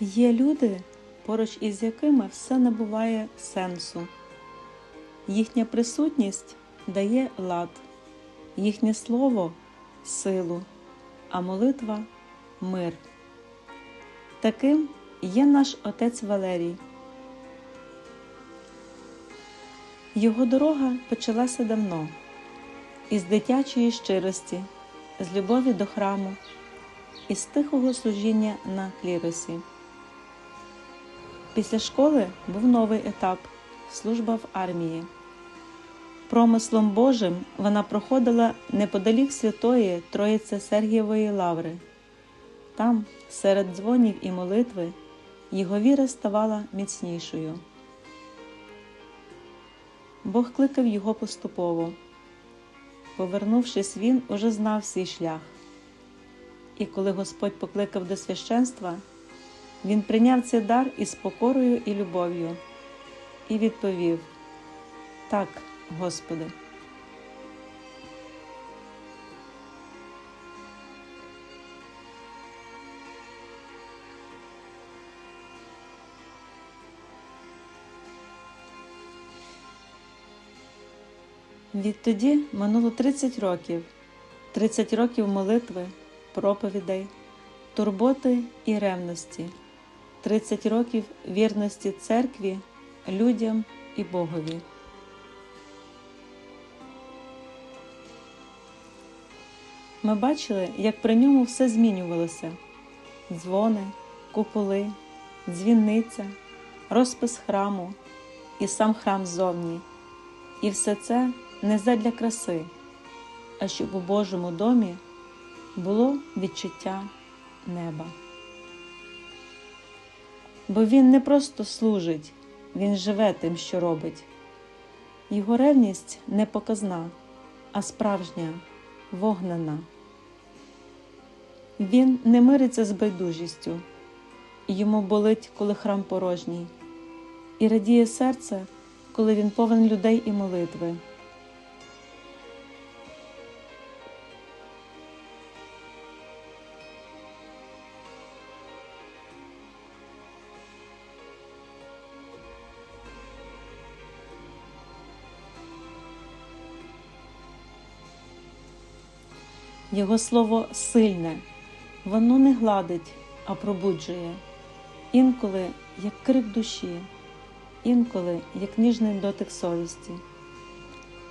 Є люди, поруч із якими все набуває сенсу. Їхня присутність дає лад, їхнє слово силу, а молитва мир. Таким є наш отець Валерій. Його дорога почалася давно, із дитячої щирості, з любові до храму, із тихого служіння на кліросі. Після школи був новий етап служба в армії. Промислом Божим вона проходила неподалік святої Троїці Сергієвої лаври. Там, серед дзвонів і молитви, його віра ставала міцнішою. Бог кликав його поступово. Повернувшись, він уже знав свій шлях. І коли Господь покликав до священства, він прийняв цей дар із покорою і любов'ю і відповів: Так, Господи. Відтоді минуло 30 років, 30 років молитви, проповідей, турботи і ревності, 30 років вірності церкві, людям і Богові. Ми бачили, як при ньому все змінювалося: дзвони, куполи, дзвінниця, розпис храму і сам храм ззовні. І все це не задля краси, а щоб у Божому домі було відчуття неба. Бо він не просто служить, він живе тим, що робить. Його ревність не показна, а справжня, вогнена. Він не мириться з байдужістю, йому болить, коли храм порожній, і радіє серце, коли він повен людей і молитви. Його слово сильне, воно не гладить, а пробуджує, інколи як крик душі, інколи як ніжний дотик совісті.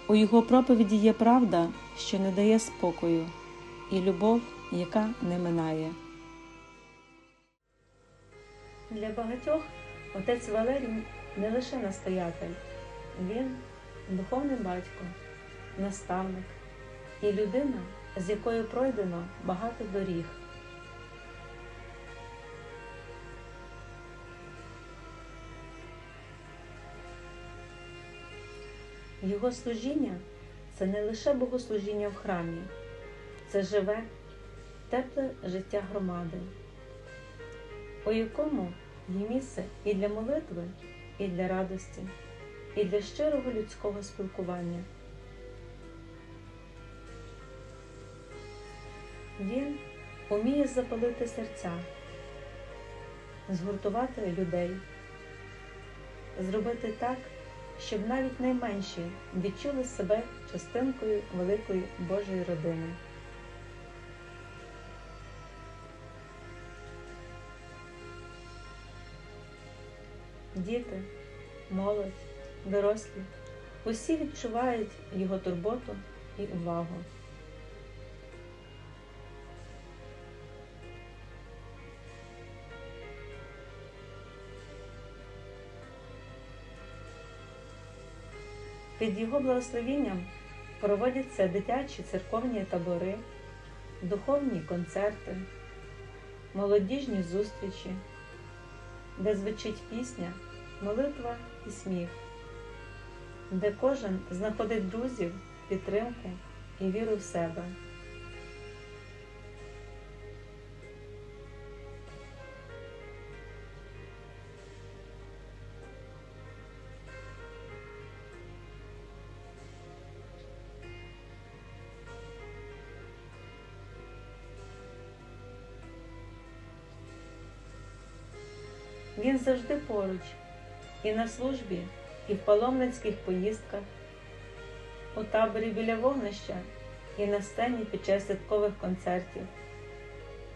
У його проповіді є правда, що не дає спокою, і любов, яка не минає. Для багатьох отець Валерій не лише настоятель, він духовний батько, наставник і людина, з якою пройдено багато доріг. Його служіння це не лише богослужіння в храмі, це живе, тепле життя громади, у якому є місце і для молитви, і для радості, і для щирого людського спілкування. Він уміє запалити серця, згуртувати людей, зробити так, щоб навіть найменші відчули себе частинкою великої Божої родини. Діти, молодь, дорослі усі відчувають його турботу і увагу. Під його благословінням проводяться дитячі церковні табори, духовні концерти, молодіжні зустрічі, де звучить пісня, молитва і сміх, де кожен знаходить друзів, підтримку і віру в себе. Він завжди поруч, і на службі, і в паломницьких поїздках, у таборі біля вогнища, і на сцені під час святкових концертів,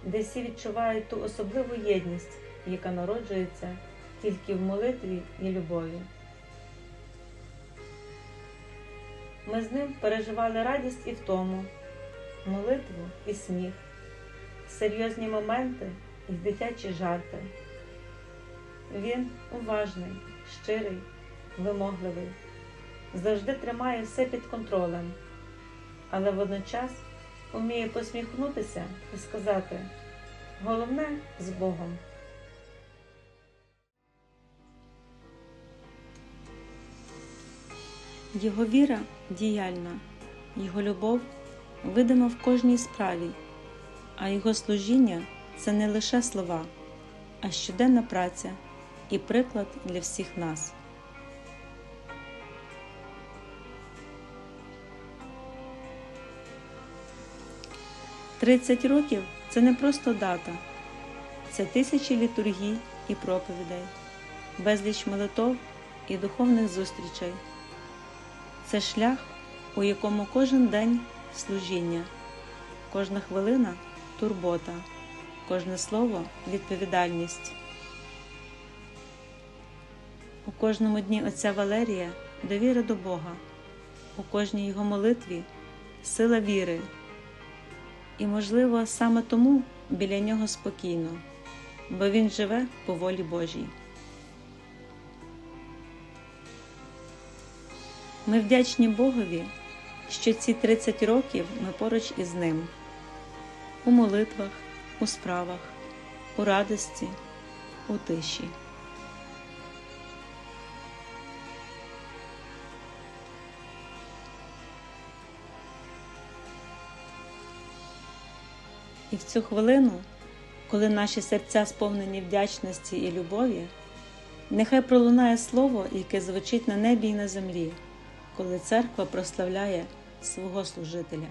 де всі відчувають ту особливу єдність, яка народжується тільки в молитві і любові. Ми з ним переживали радість і втому, молитву і сміх, серйозні моменти і дитячі жарти. Він уважний, щирий, вимогливий, завжди тримає все під контролем, але водночас вміє посміхнутися і сказати головне з Богом. Його віра діяльна, його любов видима в кожній справі, а його служіння це не лише слова, а щоденна праця і приклад для всіх нас. Тридцять років це не просто дата, це тисячі літургій і проповідей, безліч молитов і духовних зустрічей. Це шлях, у якому кожен день служіння, кожна хвилина турбота, кожне слово відповідальність. У кожному дні Отця Валерія довіра до Бога, у кожній його молитві сила віри. І, можливо, саме тому біля нього спокійно, бо він живе по волі Божій. Ми вдячні Богові, що ці 30 років ми поруч із ним у молитвах, у справах, у радості, у тиші. І в цю хвилину, коли наші серця сповнені вдячності і любові, нехай пролунає слово, яке звучить на небі і на землі, коли церква прославляє свого служителя.